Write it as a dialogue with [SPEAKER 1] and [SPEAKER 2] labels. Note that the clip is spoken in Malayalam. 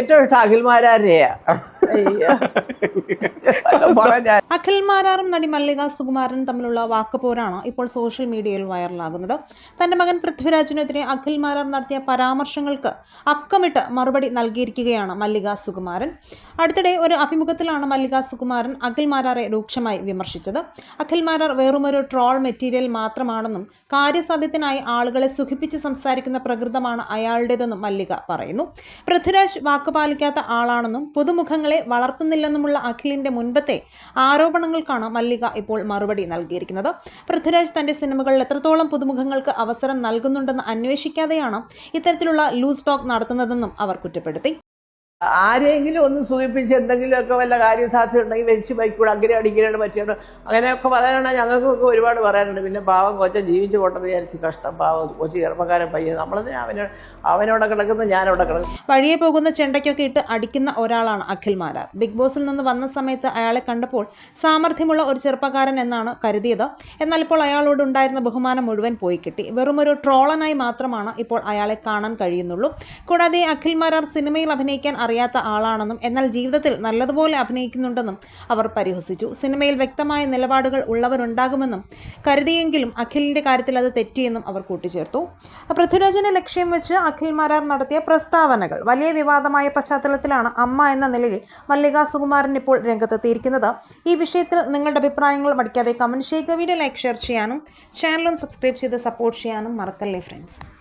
[SPEAKER 1] ഏറ്റവും ഇഷ്ടം അയ്യോ.
[SPEAKER 2] അഖിൽ മാരാറും നടി മല്ലിക സുകുമാരനും തമ്മിലുള്ള വാക്ക് വാക്കുപോരാണ് ഇപ്പോൾ സോഷ്യൽ മീഡിയയിൽ വൈറലാകുന്നത്. തന്റെ മകൻ പൃഥ്വിരാജിനെതിരെ അഖിൽ മാരാർ നടത്തിയ പരാമർശങ്ങൾക്ക് അക്കമിട്ട് മറുപടി നൽകിയിരിക്കുകയാണ് മല്ലിക സുകുമാരൻ. അടുത്തിടെ ഒരു അഭിമുഖത്തിലാണ് മല്ലിക സുകുമാരൻ അഖിൽ മാരാറെ രൂക്ഷമായി വിമർശിച്ചത്. അഖിൽ മാരാർ വെറുമൊരു ട്രോൾ മെറ്റീരിയൽ മാത്രമാണെന്നും കാര്യസാധ്യത്തിനായി ആളുകളെ സുഖിപ്പിച്ച് സംസാരിക്കുന്ന പ്രകൃതമാണ് അയാളുടേതെന്നും മല്ലിക പറയുന്നു. പൃഥ്വിരാജ് വാക്കുപാലിക്കാത്ത ആളാണെന്നും പുതുമുഖങ്ങളെ വളർത്തുന്നില്ലെന്നുമുള്ള അഖിലിന്റെ മുൻപത്തെ ആരോപണങ്ങൾക്കാണ് മല്ലിക ഇപ്പോൾ മറുപടി നൽകിയിരിക്കുന്നത്. പൃഥ്വിരാജ് തന്റെ സിനിമകളിൽ എത്രത്തോളം പുതുമുഖങ്ങൾക്ക് അവസരം നൽകുന്നുണ്ടെന്ന് അന്വേഷിക്കാതെയാണ് ഇത്തരത്തിലുള്ള ലൂസ് ടോക്ക് നടത്തുന്നതെന്നും അവർ കുറ്റപ്പെടുത്തി.
[SPEAKER 1] ആരെങ്കിലും ഒന്ന് സൂചിപ്പിച്ച് എന്തെങ്കിലുമൊക്കെ വല്ല കാര്യസാധ്യത ഉണ്ടെങ്കിൽ വെച്ച് ബൈക്കൂടെ അങ്ങനെ അടിക്കാനാണ് പറ്റിയാണ് അങ്ങനെയൊക്കെ പറയാനാണ് ഞങ്ങൾക്കൊക്കെ ഒരുപാട് പറയാനുണ്ട്. പിന്നെ പാവം കൊച്ചൻ ജീവിച്ചു പോട്ടെന്ന് വിചാരിച്ച് കഷ്ടം പാവം കൊച്ചു ചെറുപ്പക്കാരൻ പയ്യെ നമ്മളത് അവനോട് അവനോടെ കിടക്കുന്നു ഞാനവിടെ കിടക്കുന്നു?
[SPEAKER 2] വഴിയെ പോകുന്ന ചെണ്ടയ്ക്കൊക്കെ ഇട്ട് അടിക്കുന്ന ഒരാളാണ് അഖിൽ മാരാർ. ബിഗ് ബോസിൽ നിന്ന് വന്ന സമയത്ത് അയാളെ കണ്ടപ്പോൾ സാമർഥ്യമുള്ള ഒരു ചെറുപ്പക്കാരൻ എന്നാണ് കരുതിയത്. എന്നാൽ ഇപ്പോൾ അയാളോട് ഉണ്ടായിരുന്ന ബഹുമാനം മുഴുവൻ പോയി കിട്ടി. വെറുമൊരു ട്രോളനായി മാത്രമാണ് ഇപ്പോൾ അയാളെ കാണാൻ കഴിയുന്നുള്ളൂ. കൂടാതെ അഖിൽ മാരാർ സിനിമയിൽ അഭിനയിക്കാൻ അറിയാത്ത ആളാണെന്നും എന്നാൽ ജീവിതത്തിൽ നല്ലതുപോലെ അഭിനയിക്കുന്നുണ്ടെന്നും അവർ പരിഹസിച്ചു. സിനിമയിൽ വ്യക്തമായ നിലപാടുകൾ ഉള്ളവരുണ്ടാകുമെന്നും കരുതിയെങ്കിലും അഖിലിന്റെ കാര്യത്തിൽ അത് തെറ്റിയെന്നും അവർ കൂട്ടിച്ചേർത്തു. പൃഥ്വിരാജിനെ ലക്ഷ്യം വെച്ച് അഖിൽ മാരാർ നടത്തിയ പ്രസ്താവനകൾ വലിയ വിവാദമായ പശ്ചാത്തലത്തിലാണ് അമ്മ എന്ന നിലയിൽ മല്ലിക സുകുമാരൻ ഇപ്പോൾ രംഗത്തെത്തിയിരിക്കുന്നത്. ഈ വിഷയത്തിൽ നിങ്ങളുടെ അഭിപ്രായങ്ങൾ മടിക്കാതെ കമന്റ് ചെയ്യുക വീഡിയോ ലൈക്ക് ഷെയർ ചെയ്യാനും ചാനലും സബ്സ്ക്രൈബ് ചെയ്ത് സപ്പോർട്ട് ചെയ്യാനും മറക്കല്ലേ ഫ്രണ്ട്സ്